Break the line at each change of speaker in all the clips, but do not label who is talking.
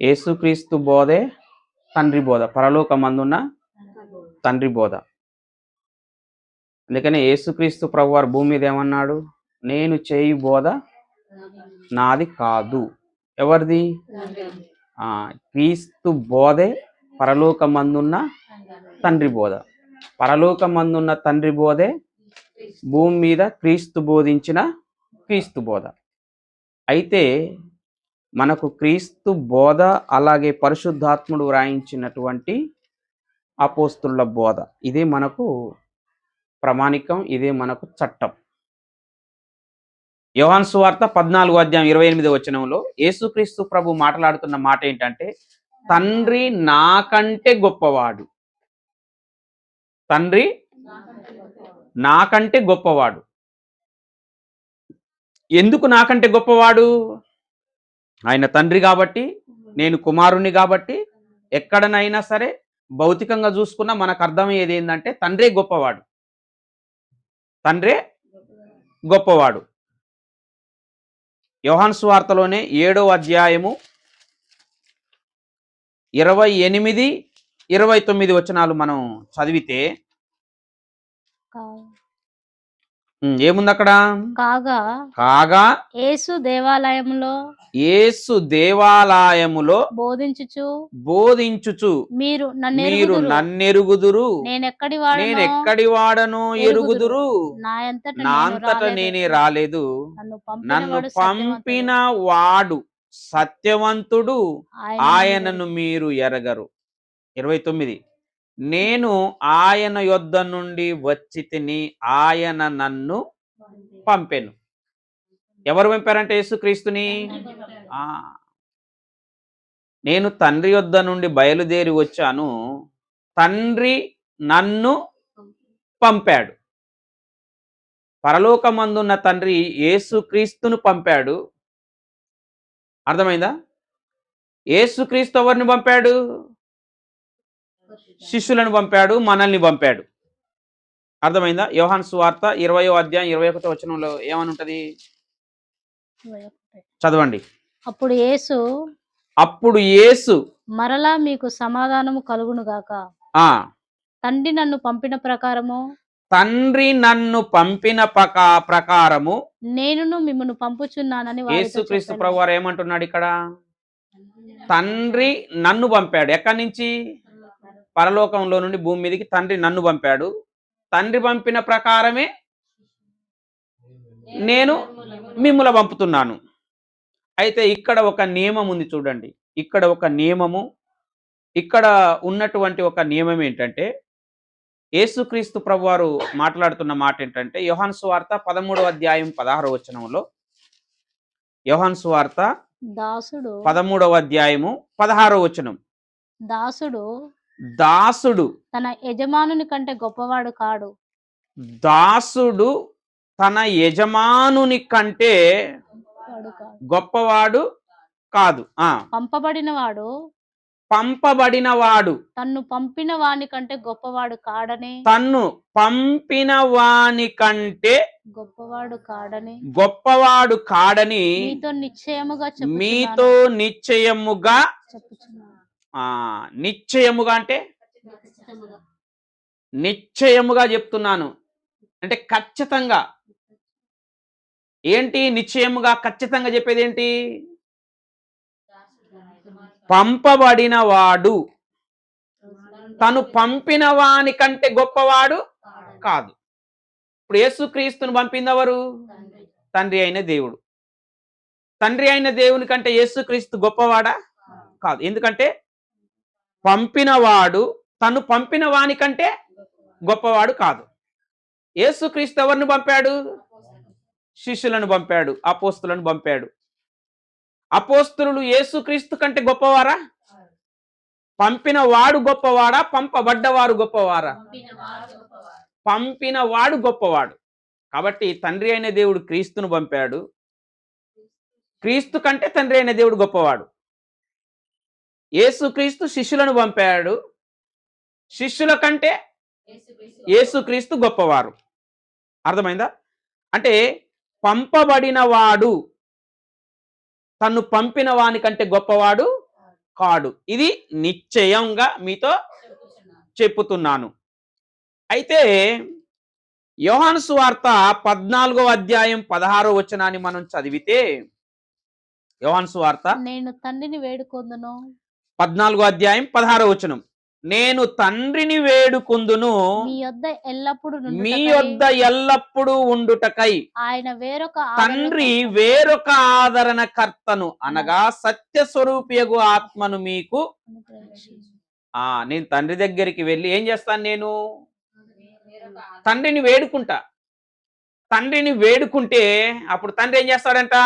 యేసుక్రీస్తు బోధే తండ్రి బోధ పరలోకమందున్న తండ్రి బోధ. అందుకనే యేసుక్రీస్తు ప్రభువారు భూమి మీద ఏమన్నాడు? నేను చేయి బోధ నాది కాదు. ఎవరిది? క్రీస్తు బోధే పరలోకమందున్న తండ్రి బోధ. పరలోకమందున్న తండ్రి బోధే భూమి మీద క్రీస్తు బోధించిన క్రీస్తు బోధ. అయితే మనకు క్రీస్తు బోధ అలాగే పరిశుద్ధాత్ముడు వ్రాయించినటువంటి అపోస్తుల బోధ. ఇదే మనకు ప్రామాణికం ఇదే మనకు చట్టం. యోహాన్ సువార్త పద్నాలుగు అధ్యాయం ఇరవై ఎనిమిది వచనంలో యేసుక్రీస్తు ప్రభు మాట్లాడుతున్న మాట ఏంటంటే తండ్రి నాకంటే గొప్పవాడు. తండ్రి నాకంటే గొప్పవాడు. ఎందుకు నాకంటే గొప్పవాడు? ఆయన తండ్రి కాబట్టి నేను కుమారుణ్ణి కాబట్టి ఎక్కడనైనా సరే భౌతికంగా చూసుకున్నా మనకు అర్థమయ్యేది ఏంటంటే తండ్రే గొప్పవాడు. తండ్రే గొప్పవాడు. యోహాన్ సువార్తలోనే ఏడో అధ్యాయము ఇరవై ఎనిమిది ఇరవై తొమ్మిది వచనాలు మనం చదివితే ఏముంది అక్కడ
కాగా
కాగా
యేసు దేవాలయంలో
యేసు దేవాలయములో
బోధించుచు
బోధించుచు.
మీరు
మీరు. నన్నెరుగుదురు.
నేనెక్కడి
నేను ఎక్కడి వాడను ఎరుగుదురు.
నా అంతట నేను రాలేదు.
నేనే రాలేదు.
నన్ను
పంపిన. వాడు సత్యవంతుడు.
ఆయన
ఆయనను మీరు ఎరగరు. ఇరవై తొమ్మిది. నేను ఆయన యొద్ద నుండి వచ్చి తిని ఆయన నన్ను పంపెను. ఎవరు పంపారంటే యేసుక్రీస్తుని? నేను తండ్రి యొద్ద నుండి బయలుదేరి వచ్చాను. తండ్రి నన్ను పంపాడు. పరలోకమందున్న తండ్రి యేసుక్రీస్తును పంపాడు. అర్థమైందా? యేసుక్రీస్తు ఎవరిని పంపాడు? శిష్యులను పంపాడు మనల్ని పంపాడు. అర్థమైందా? యోహాన్ సువార్త ఇరవయో అధ్యాయం ఇరవై ఒకటో వచనంలో ఏమని ఉంటది చదవండి.
అప్పుడు యేసు
అప్పుడు యేసు
మరలా మీకు సమాధానము కలుగును గాక.
ఆ.
తండ్రి నన్ను పంపిన ప్రకారము?
తండ్రి నన్ను పంపిన ప్రకా ప్రకారము
నేనును మిమ్మల్ని పంపుచున్నానని
యేసుక్రీస్తు. ప్రభు వారు ఏమంటున్నాడు ఇక్కడ? తండ్రి నన్ను పంపాడు. ఎక్కడి నుంచి? పరలోకంలో నుండి భూమి మీదకి తండ్రి నన్ను పంపాడు. తండ్రి పంపిన ప్రకారమే నేను మిమ్మల్ని పంపుతున్నాను. అయితే ఇక్కడ ఒక నియమం ఉంది చూడండి. ఇక్కడ ఒక నియమము ఇక్కడ ఉన్నటువంటి ఒక నియమం ఏంటంటే యేసుక్రీస్తు ప్రభువారు మాట్లాడుతున్న మాట ఏంటంటే యోహాన్ సువార్త పదమూడవ అధ్యాయం పదహారవ వచనంలో యోహాన్ సువార్త
దాసుడు
పదమూడవ అధ్యాయము పదహారవ వచనం.
దాసుడు
దాసుడు.
తన యజమానుని కంటే గొప్పవాడు కాడు.
దాసుడు తన యజమానుని కంటే గొప్పవాడు కాదు. ఆ.
పంపబడిన వాడు
పంపబడిన వాడు
తన్ను పంపిన వాని కంటే గొప్పవాడు కాడని.
తన్ను పంపిన వాని కంటే
గొప్పవాడు కాడని.
గొప్పవాడు కాడని
మీతో నిశ్చయముగా
మీతో. నిశ్చయముగా నిశ్చయముగా అంటే? నిశ్చయముగా చెప్తున్నాను. అంటే ఖచ్చితంగా. ఏంటి? నిశ్చయముగా ఖచ్చితంగా చెప్పేది ఏంటి పంపబడిన వాడు తను పంపిన వాని కంటే గొప్పవాడు కాదు. ఇప్పుడు యేసుక్రీస్తును పంపిందెవరు? తండ్రి అయిన దేవుడు. తండ్రి అయిన దేవుని కంటే యేసుక్రీస్తు గొప్పవాడా? కాదు. ఎందుకంటే పంపినవాడు తను పంపిన వానికంటే గొప్పవాడు కాదు. యేసుక్రీస్తు ఎవరిని పంపాడు? శిష్యులను పంపాడు అపోస్తులను పంపాడు. అపోస్తులు యేసుక్రీస్తు కంటే గొప్పవారా? పంపిన వాడు గొప్పవాడా? పంపబడ్డవారు గొప్పవారా? పంపిన వాడు గొప్పవాడు. కాబట్టి తండ్రి అయిన దేవుడు క్రీస్తును పంపాడు. క్రీస్తు కంటే తండ్రి అయిన దేవుడు గొప్పవాడు. యేసుక్రీస్తు శిష్యులను పంపాడు. శిష్యుల కంటే యేసుక్రీస్తు గొప్పవారు. అర్థమైందా? అంటే పంపబడిన వాడు తను పంపిన వాని కంటే గొప్పవాడు కాడు. ఇది నిశ్చయంగా మీతో చెప్పుతున్నాను. అయితే యోహాను సువార్త పద్నాలుగో అధ్యాయం పదహారో వచనాన్ని మనం చదివితే యోహాను సువార్త
నేను తండ్రిని వేడుకొందును.
పద్నాలుగో అధ్యాయం పదహారో వచనం. నేను తండ్రిని వేడుకుందును
మీ యొద్ద ఎల్లప్పుడు
మీ
నుండుటకై
యొద్ద ఎల్లప్పుడూ ఉండుటకై.
ఆయన వేరొక
తండ్రి వేరొక ఆదరణకర్తను అనగా సత్య స్వరూపియగు ఆత్మను మీకు ఆ నేను తండ్రి దగ్గరికి వెళ్ళి ఏం చేస్తాను నేను? తండ్రిని వేడుకుంటా. తండ్రిని వేడుకుంటే అప్పుడు తండ్రి ఏం చేస్తాడంట?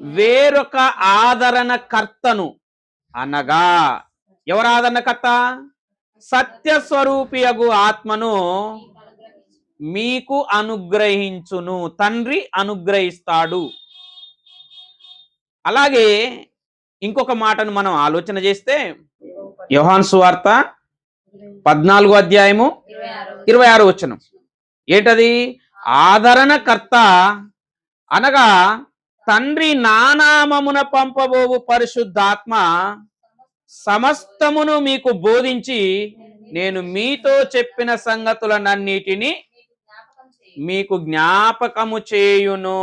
వేరొక ఆదరణకర్తను అనగా ఎవరు ఆదరణకర్త సత్యస్వరూపి అగు ఆత్మను మీకు అనుగ్రహించును తండ్రి అనుగ్రహిస్తాడు. అలాగే ఇంకొక మాటను మనం ఆలోచన చేస్తే యోహాన్ సువార్త పద్నాలుగు అధ్యాయము ఇరవై ఆరు వచనం. ఏంటది? ఆదరణకర్త అనగా తండ్రి నానామమున పంపబోవు పరిశుద్ధాత్మ సమస్తమును మీకు బోధించి నేను మీతో చెప్పిన సంగతులనన్నిటిని మీకు జ్ఞాపకము చేయును.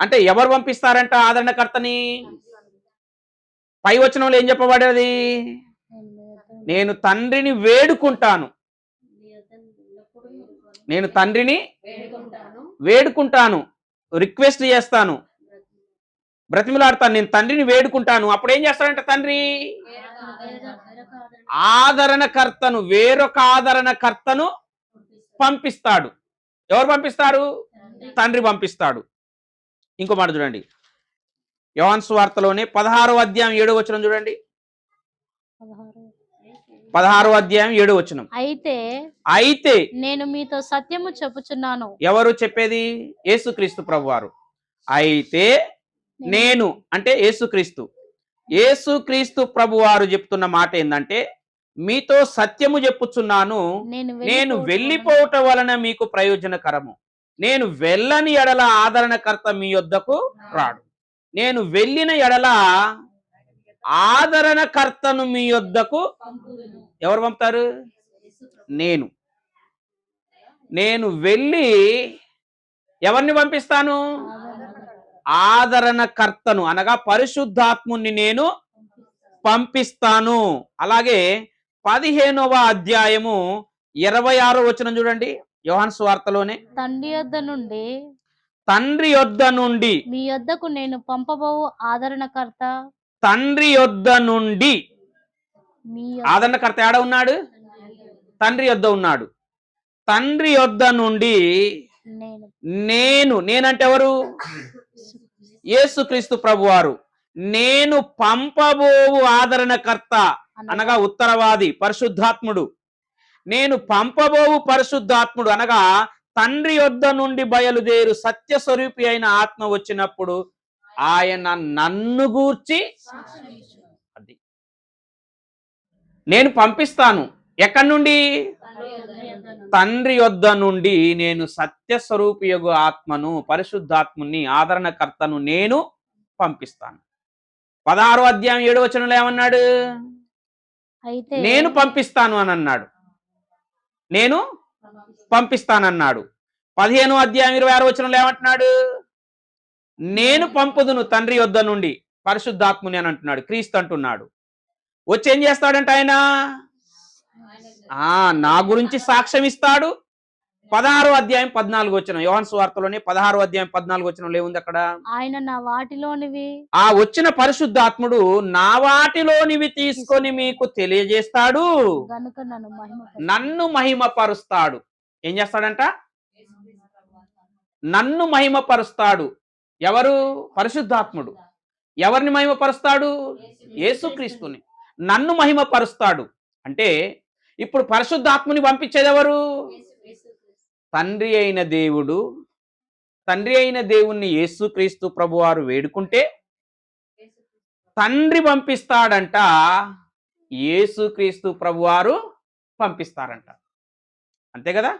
అంటే ఎవరు పంపిస్తారంట ఆదరణకర్తని? పై వచనంలో ఏం చెప్పబడేది నేను తండ్రిని వేడుకుంటాను. నేను తండ్రిని వేడుకుంటాను. రిక్వెస్ట్ చేస్తాను. బ్రతిమలాడతాను నేను తండ్రిని వేడుకుంటాను. అప్పుడు ఏం చేస్తాడంట తండ్రి? ఆదరణకర్తను వేరొక ఆదరణకర్తను పంపిస్తాడు. ఎవరు పంపిస్తారు తండ్రి పంపిస్తాడు. ఇంకో మాట చూడండి. యోహాన్ వార్తలోనే పదహారో అధ్యాయం ఏడో వచ్చిన చూడండి. పదహారో అధ్యాయం ఏడో వచనం.
అయితే
అయితే
నేను మీతో సత్యము చెప్పుచున్నాను.
ఎవరు చెప్పేది? యేసుక్రీస్తు ప్రభువారు. అయితే నేను. అంటే యేసుక్రీస్తు. యేసుక్రీస్తు ప్రభువారు చెప్తున్న మాట ఏంటంటే మీతో సత్యము చెప్పుచున్నాను.
నేను వెళ్ళిపోవటం
వలన మీకు ప్రయోజనకరము. నేను వెళ్ళని ఎడల ఆదరణకర్త మీ యొద్దకు రాడు. నేను వెళ్ళిన ఎడల ఆదరణకర్తను మీ యొద్దకు ఎవరు పంపుతారు? నేను. నేను వెళ్ళి ఎవరిని పంపిస్తాను? ఆదరణకర్తను. అనగా పరిశుద్ధాత్ముని నేను పంపిస్తాను. అలాగే పదిహేనవ అధ్యాయము ఇరవై ఆరో వచనం చూడండి. యోహాన్ సువార్తలోనే.
తండ్రి యొద్ద నుండి
తండ్రి యొద్ద నుండి
మీ యొద్దకు నేను పంపబోవు ఆదరణకర్త.
తండ్రి యొద్ద నుండి ఆదరణకర్త ఏడ ఉన్నాడు? తండ్రి యొద్ద ఉన్నాడు. తండ్రి యొద్ద నుండి
నేను.
నేను నేనంటే ఎవరు? యేసుక్రీస్తు ప్రభువారు. నేను పంపబోవు ఆదరణకర్త అనగా ఉత్తరవాది పరిశుద్ధాత్ముడు. నేను పంపబోవు పరిశుద్ధాత్ముడు అనగా తండ్రి యొద్ద నుండి బయలుదేరు సత్య స్వరూపి అయిన ఆత్మ వచ్చినప్పుడు ఆయన నన్ను గూర్చి అది. నేను పంపిస్తాను. ఎక్కడి నుండి? తండ్రి యొద్ద నుండి నేను సత్య స్వరూపియగు ఆత్మను పరిశుద్ధాత్ముని ఆదరణకర్తను నేను పంపిస్తాను. పదహారో అధ్యాయం ఏడు వచనంలో ఏమన్నాడు? నేను పంపిస్తాను అని అన్నాడు. నేను పంపిస్తానన్నాడు. పదిహేను అధ్యాయం ఇరవై ఆరు వచనంలో ఏమంటున్నాడు? నేను పంపుదును తండ్రి యొద్ద నుండి పరిశుద్ధాత్ముని అని అంటున్నాడు క్రీస్తు అంటున్నాడు. వచ్చి ఏం చేస్తాడంట ఆయన? ఆ నా గురించి సాక్ష్యం ఇస్తాడు. పదహారో అధ్యాయం పద్నాలుగు వచ్చిన యోహన్ సువార్తలోనే పదహారో అధ్యాయం పద్నాలుగు వచ్చిన ఏముంది అక్కడ?
ఆయన నా వాటిలోనివి.
ఆ వచ్చిన పరిశుద్ధాత్ముడు నా వాటిలోనివి తీసుకొని మీకు తెలియజేస్తాడు.
నన్ను
మహిమపరుస్తాడు. ఏం చేస్తాడంట? నన్ను మహిమపరుస్తాడు. ఎవరు? పరిశుద్ధాత్ముడు. ఎవరిని మహిమపరుస్తాడు? యేసుక్రీస్తుని. నన్ను మహిమపరుస్తాడు. అంటే ఇప్పుడు పరిశుద్ధాత్ముని పంపించేది ఎవరు తండ్రి అయిన దేవుడు. తండ్రి అయిన దేవుణ్ణి యేసుక్రీస్తు ప్రభువారు వేడుకుంటే తండ్రి పంపిస్తాడంట యేసుక్రీస్తు ప్రభువారు పంపిస్తారంట. అంతే కదా?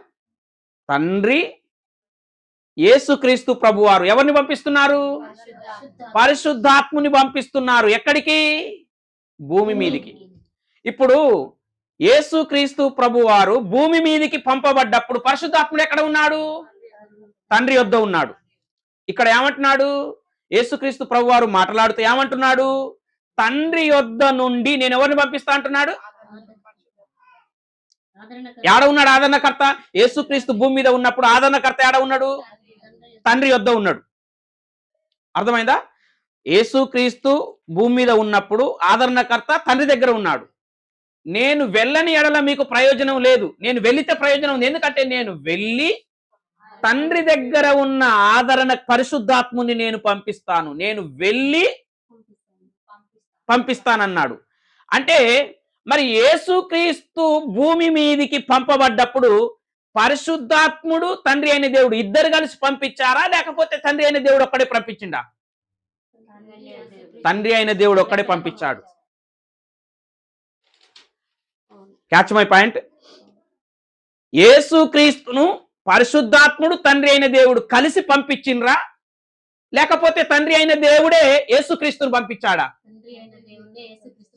తండ్రి యేసుక్రీస్తు ప్రభువారు. ఎవరిని పంపిస్తున్నారు? పరిశుద్ధాత్ముని పంపిస్తున్నారు. ఎక్కడికి? భూమి మీదికి. ఇప్పుడు యేసుక్రీస్తు ప్రభువారు భూమి మీదికి పంపబడ్డప్పుడు పరిశుద్ధాత్ముడు ఎక్కడ ఉన్నాడు? తండ్రి యొద్ద ఉన్నాడు. ఇక్కడ ఏమంటున్నాడు? యేసుక్రీస్తు ప్రభువారు మాట్లాడుతూ ఏమంటున్నాడు? తండ్రి యొద్ద నుండి నేను ఎవరిని పంపిస్తా అంటున్నాడు? ఏడ ఉన్నాడు ఆదరణకర్త? యేసుక్రీస్తు భూమి మీద ఉన్నప్పుడు ఆదరణకర్త ఏడ ఉన్నాడు? తండ్రి యొద్ద ఉన్నాడు. అర్థమైందా? యేసుక్రీస్తు భూమి మీద ఉన్నప్పుడు ఆదరణకర్త తండ్రి దగ్గర ఉన్నాడు. నేను వెళ్ళని ఎడల మీకు ప్రయోజనం లేదు. నేను వెళితే ప్రయోజనం ఉంది. ఎందుకంటే నేను వెళ్ళి తండ్రి దగ్గర ఉన్న ఆదరణ పరిశుద్ధాత్ముని నేను పంపిస్తాను. నేను వెళ్ళి పంపిస్తానన్నాడు. అంటే మరి యేసుక్రీస్తు భూమి మీదికి పంపబడ్డప్పుడు పరిశుద్ధాత్ముడు తండ్రి అయిన దేవుడు ఇద్దరు కలిసి పంపించారా? లేకపోతే తండ్రి అయిన దేవుడు ఒక్కడే పంపించిండా? తండ్రి అయిన దేవుడు ఒక్కడే పంపించాడు. క్యాచ్ మై పాయింట్ యేసుక్రీస్తును పరిశుద్ధాత్ముడు తండ్రి అయిన దేవుడు కలిసి పంపించిండ్రా? లేకపోతే తండ్రి అయిన దేవుడే యేసుక్రీస్తును పంపించాడా?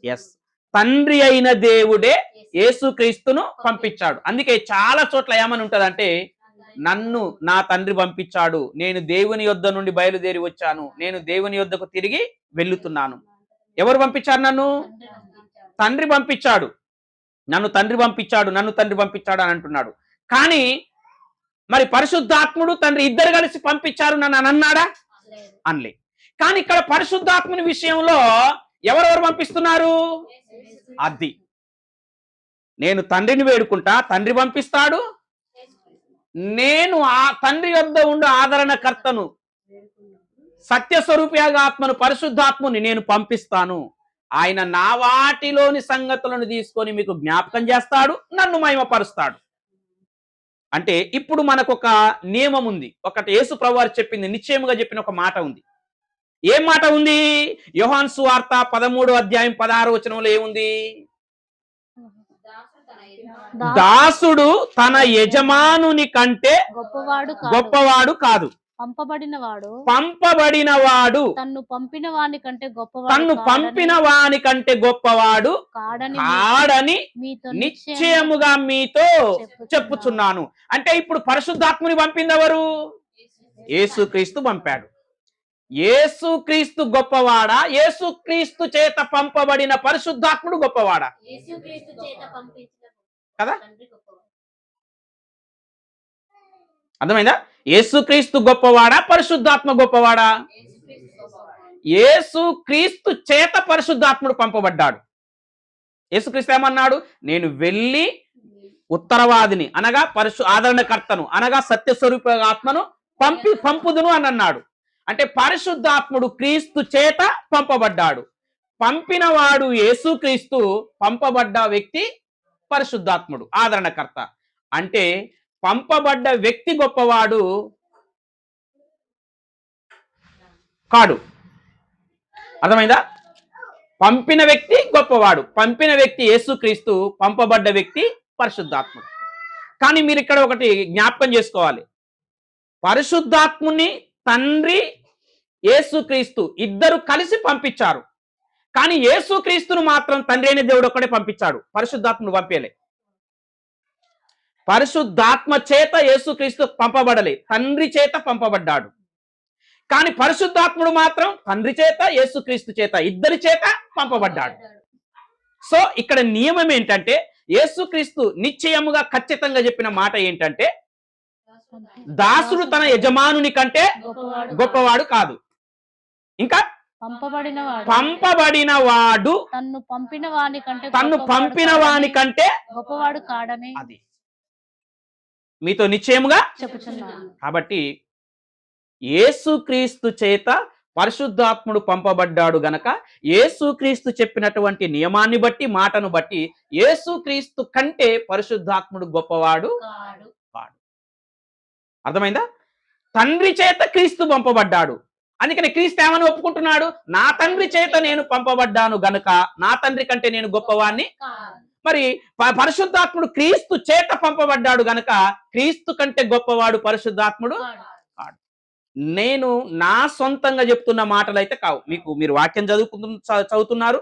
ఎస్ తండ్రి అయిన దేవుడే యేసుక్రీస్తును పంపించాడు. అందుకే చాలా చోట్ల ఏమని ఉంటదంటే నన్ను నా తండ్రి పంపించాడు. నేను దేవుని యొద్ద నుండి బయలుదేరి వచ్చాను. నేను దేవుని యొద్దకు తిరిగి వెళ్ళుతున్నాను. ఎవరు పంపించారు నన్ను? తండ్రి పంపించాడు. నన్ను తండ్రి పంపించాడు నన్ను తండ్రి పంపించాడు అని అంటున్నాడు. కానీ మరి పరిశుద్ధాత్ముడు తండ్రి ఇద్దరు కలిసి పంపించారు నన్ను అని అన్నాడా? అనలే. కానీ ఇక్కడ పరిశుద్ధాత్ముని విషయంలో ఎవరెవరు పంపిస్తున్నారు? అది. నేను తండ్రిని వేడుకుంటా తండ్రి పంపిస్తాడు? నేను ఆ తండ్రి యొద్ద ఉండు ఆదరణకర్తను. సత్యస్వరూపియాగా ఆత్మను పరిశుద్ధాత్ముని నేను పంపిస్తాను. ఆయన నా వాటిలోని సంగతులను తీసుకొని మీకు జ్ఞాపకం చేస్తాడు నన్ను మహిమపరుస్తాడు. అంటే ఇప్పుడు మనకు ఒక నియమం ఉంది. ఒకటి యేసు ప్రభువారు చెప్పింది నిశ్చయముగా చెప్పిన ఒక మాట ఉంది. ఏం మాట ఉంది? యోహాన్సు వార్త పదమూడు అధ్యాయం పదహారు వచనంలో ఏముంది? దాసుడు తన యజమానుని కంటే
గొప్పవాడు కాదు.
గొప్పవాడు కాదు.
పంపబడిన వాడు
పంపబడిన వాడు
తన్ను పంపిన వాని కంటే గొప్పవాడు
తన్ను పంపిన వాని కంటే గొప్పవాడు
కాడని
నిశ్చయముగా మీతో చెప్పుచున్నాను. అంటే ఇప్పుడు పరిశుద్ధాత్ముని పంపింది ఎవరు? యేసుక్రీస్తు పంపాడు. యేసుక్రీస్తు గొప్పవాడా? యేసుక్రీస్తు చేత పంపబడిన పరిశుద్ధాత్ముడు గొప్పవాడా?
యేసుక్రీస్తు చేత పంపించిన
కదా? అర్థమైందా? యేసుక్రీస్తు గొప్పవాడా? పరిశుద్ధాత్మ గొప్పవాడా?
యేసుక్రీస్తు గొప్పవాడు.
యేసుక్రీస్తు చేత పరిశుద్ధాత్ముడు పంపబడ్డాడు. యేసుక్రీస్తు ఏమన్నాడు? నేను వెళ్ళి ఉత్తరవాదిని అనగా పరిశు ఆదరణకర్తను అనగా సత్యస్వరూప ఆత్మను పంపి పంపుదును అని అన్నాడు. అంటే పరిశుద్ధాత్ముడు క్రీస్తు చేత పంపబడ్డాడు. పంపినవాడు యేసుక్రీస్తు పంపబడ్డ వ్యక్తి పరిశుద్ధాత్ముడు ఆదరణకర్త. అంటే పంపబడ్డ వ్యక్తి గొప్పవాడు కాడు. అర్థమైందా? పంపిన వ్యక్తి గొప్పవాడు. పంపిన వ్యక్తి యేసుక్రీస్తు పంపబడ్డ వ్యక్తి పరిశుద్ధాత్ముడు. కానీ మీరు ఇక్కడ ఒకటి జ్ఞాపకం చేసుకోవాలి. పరిశుద్ధాత్ముని తండ్రి యేసుక్రీస్తు ఇద్దరు కలిసి పంపించారు. కానీ యేసుక్రీస్తును మాత్రం తండ్రి అయిన దేవుడు ఒక్కడే పంపించాడు. పరిశుద్ధాత్ముడు పంపేలే పరిశుద్ధాత్మ చేత యేసుక్రీస్తు పంపబడలే. తండ్రి చేత పంపబడ్డాడు. కానీ పరిశుద్ధాత్ముడు మాత్రం తండ్రి చేత యేసుక్రీస్తు చేత ఇద్దరి చేత పంపబడ్డాడు. సో ఇక్కడ నియమం ఏంటంటే యేసుక్రీస్తు నిశ్చయముగా ఖచ్చితంగా చెప్పిన మాట ఏంటంటే దాసుడు తన యజమానుని కంటే
గొప్పవాడు
కాదు. ఇంకా
పంపబడిన వాడు
వాడు
తన్ను పంపిన వాని కంటే
తన్ను పంపిన వాని కంటే
గొప్పవాడు కాడని
అది. మీతో నిశ్చయముగా
చెప్పుచున్నాను.
కాబట్టి యేసుక్రీస్తు చేత పరిశుద్ధాత్ముడు పంపబడ్డాడు గనక యేసుక్రీస్తు చెప్పినటువంటి నియమాన్ని బట్టి మాటను బట్టి యేసుక్రీస్తు కంటే పరిశుద్ధాత్ముడు గొప్పవాడు
కాడు.
అర్థమైందా? తండ్రి చేత క్రీస్తు పంపబడ్డాడు. అందుకని క్రీస్తు ఏమని ఒప్పుకుంటున్నాడు? నా తండ్రి చేత నేను పంపబడ్డాను గనుక నా తండ్రి కంటే నేను గొప్పవాణ్ణి. మరి పరిశుద్ధాత్ముడు క్రీస్తు చేత పంపబడ్డాడు గనక క్రీస్తు కంటే గొప్పవాడు పరిశుద్ధాత్ముడు. నేను నా సొంతంగా చెప్తున్న మాటలు అయితే కావు. మీకు మీరు వాక్యం చదువుకుంటు చదువుతున్నారు?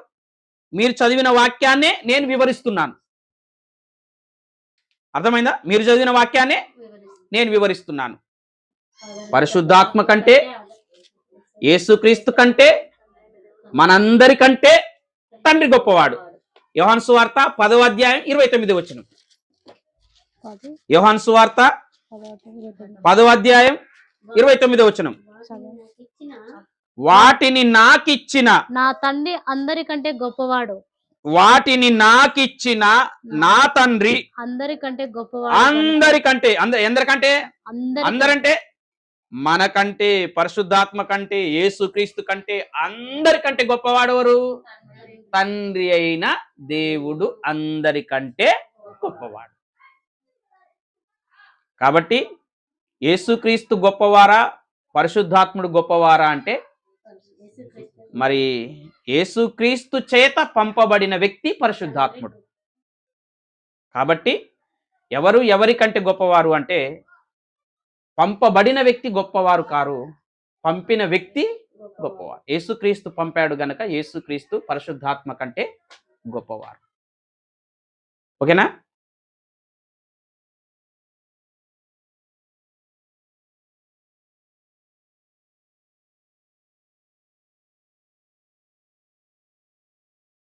మీరు చదివిన వాక్యాన్నే నేను వివరిస్తున్నాను. అర్థమైందా? మీరు చదివిన వాక్యాన్నే నేను వివరిస్తున్నాను. పరిశుద్ధాత్మ కంటే యేసుక్రీస్తు కంటే మనందరికంటే తండ్రి గొప్పవాడు. యోహాన్ సువార్త పదవ అధ్యాయం ఇరవై తొమ్మిది వచ్చిన యోహాన్ సువార్త. పదవ అధ్యాయం ఇరవై తొమ్మిది వచ్చిన వాటిని నాకిచ్చిన
నా తండ్రి అందరికంటే గొప్పవాడు.
వాటిని నాకిచ్చిన నా తండ్రి
అందరికంటే గొప్పవాడు.
అందరికంటే అంద ఎందరికంటే?
అందరి
అందరంటే? మనకంటే పరిశుద్ధాత్మ కంటే యేసుక్రీస్తు కంటే అందరికంటే గొప్పవాడెవరు? తండ్రి అయిన దేవుడు అందరికంటే గొప్పవాడు. కాబట్టి యేసుక్రీస్తు గొప్పవారా పరిశుద్ధాత్ముడు గొప్పవారా అంటే మరి యేసుక్రీస్తు చేత పంపబడిన వ్యక్తి పరిశుద్ధాత్ముడు. కాబట్టి ఎవరు ఎవరికంటే గొప్పవారు అంటే పంపబడిన వ్యక్తి గొప్పవారు కారు పంపిన వ్యక్తి గొప్పవారు. యేసుక్రీస్తు పంపాడు గనక యేసుక్రీస్తు పరిశుద్ధాత్మ కంటే గొప్పవారు. ఓకేనా?